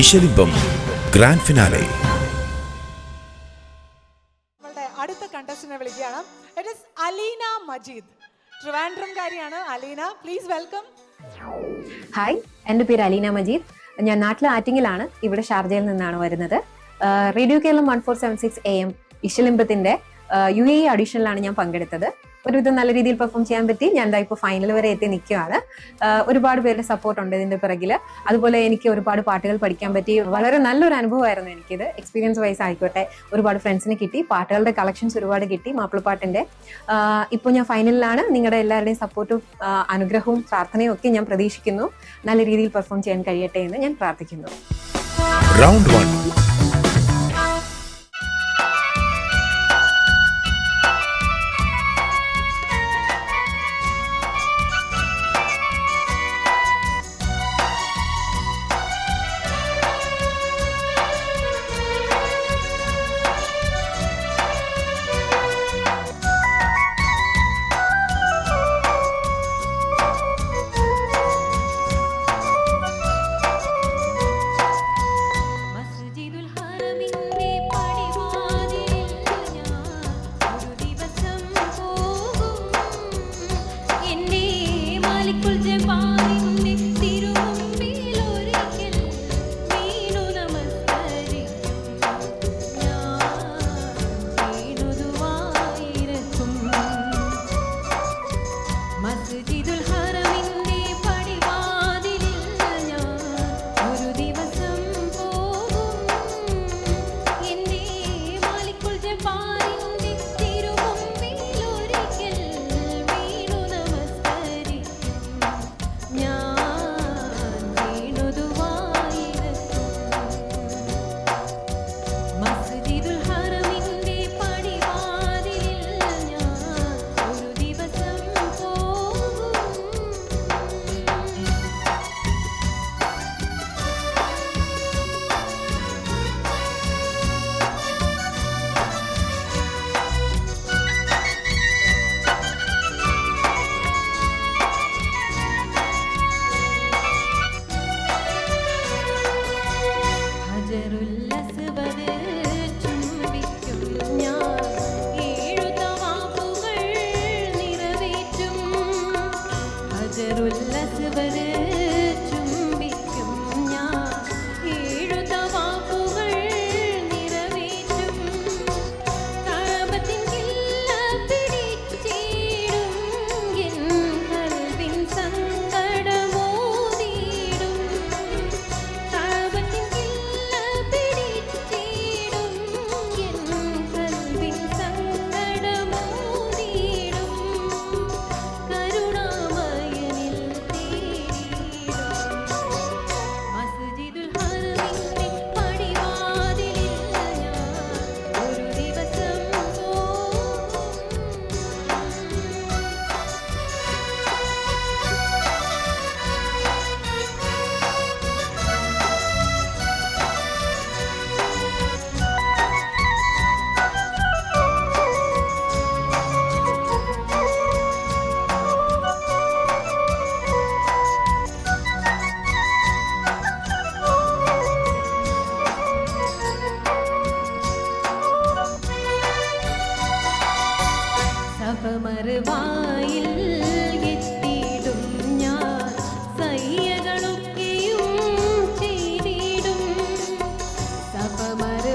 ഇശലിമ്പം grand finale നമ്മളുടെ അടുത്ത കണ്ടസ്റ്റിനെ വിളിക്കുകയാണ്. It is Aleena Majeed. ട്രിവാൻഡ്രംകാരിയാണ് Aleena. Please welcome hi എന്റെ പേര് അലീന മജീദ്. ഞാൻ നാട്ടിലെ ആറ്റിങ്ങിലാണ്. ഇവിടെ ഷാർജയിൽ നിന്നാണ് വരുന്നത്. Radio Keralam one four seven six A M ഇഷലിമ്പത്തിന്റെ U A അഡീഷനിലാണ് ഞാൻ പങ്കെടുത്തത്. ഒരുവിധം നല്ല രീതിയിൽ പെർഫോം ചെയ്യാൻ പറ്റി. ഞാൻ എന്താ ഇപ്പോൾ ഫൈനൽ വരെ എത്തി നിൽക്കുകയാണ് ഒരുപാട് പേരുടെ സപ്പോർട്ട് ഉണ്ട് ഇതിന്റെ പിറകിൽ അതുപോലെ എനിക്ക് ഒരുപാട് പാട്ടുകൾ പഠിക്കാൻ പറ്റി. വളരെ നല്ലൊരു അനുഭവമായിരുന്നു എനിക്കിത്. എക്സ്പീരിയൻസ് വൈസ് ആയിക്കോട്ടെ ഒരുപാട് ഫ്രണ്ട്സിനെ കിട്ടി. പാട്ടുകളുടെ കളക്ഷൻസ് ഒരുപാട് കിട്ടി. മാപ്പിളപ്പാട്ടിന്റെ. ഇപ്പോൾ ഞാൻ ഫൈനലിലാണ് നിങ്ങളുടെ എല്ലാവരുടെയും സപ്പോർട്ടും അനുഗ്രഹവും പ്രാർത്ഥനയും ഒക്കെ ഞാൻ പ്രതീക്ഷിക്കുന്നു. നല്ല രീതിയിൽ പെർഫോം ചെയ്യാൻ കഴിയട്ടെ എന്ന് ഞാൻ പ്രാർത്ഥിക്കുന്നു. Round one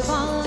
fall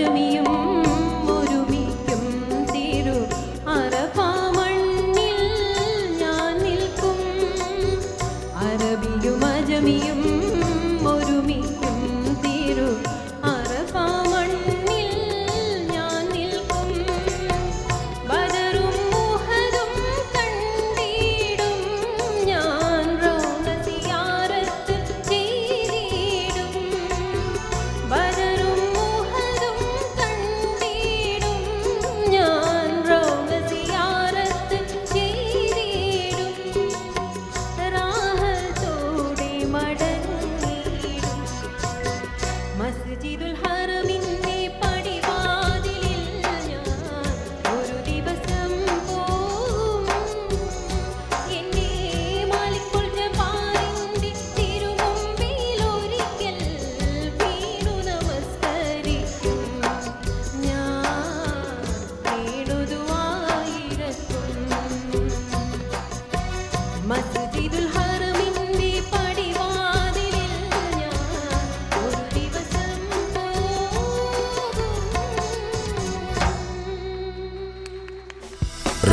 Do me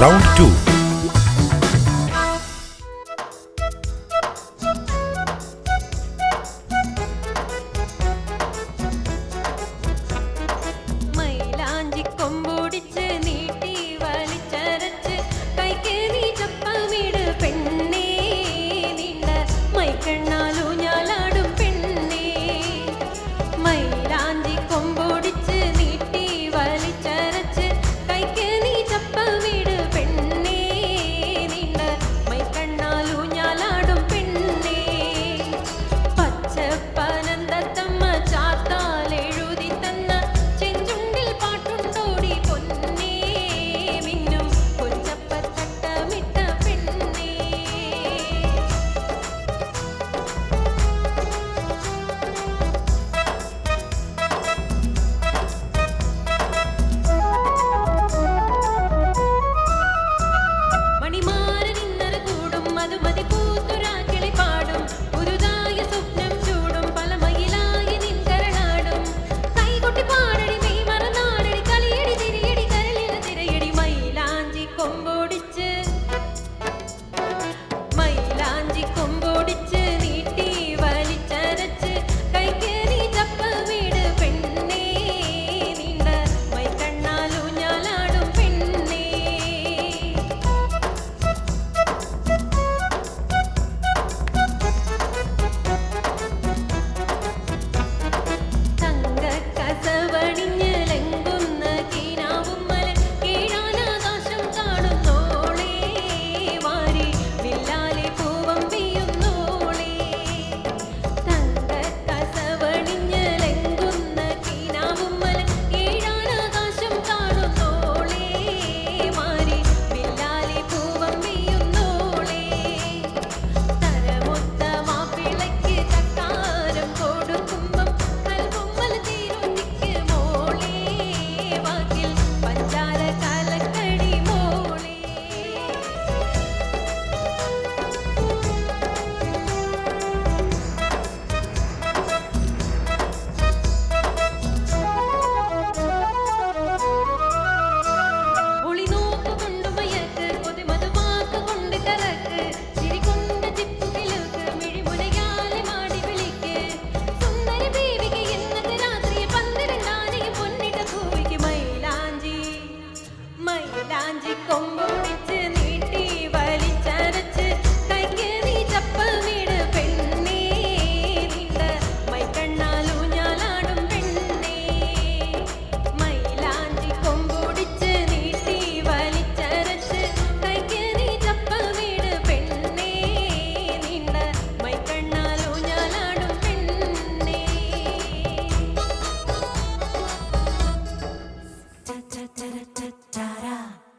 round two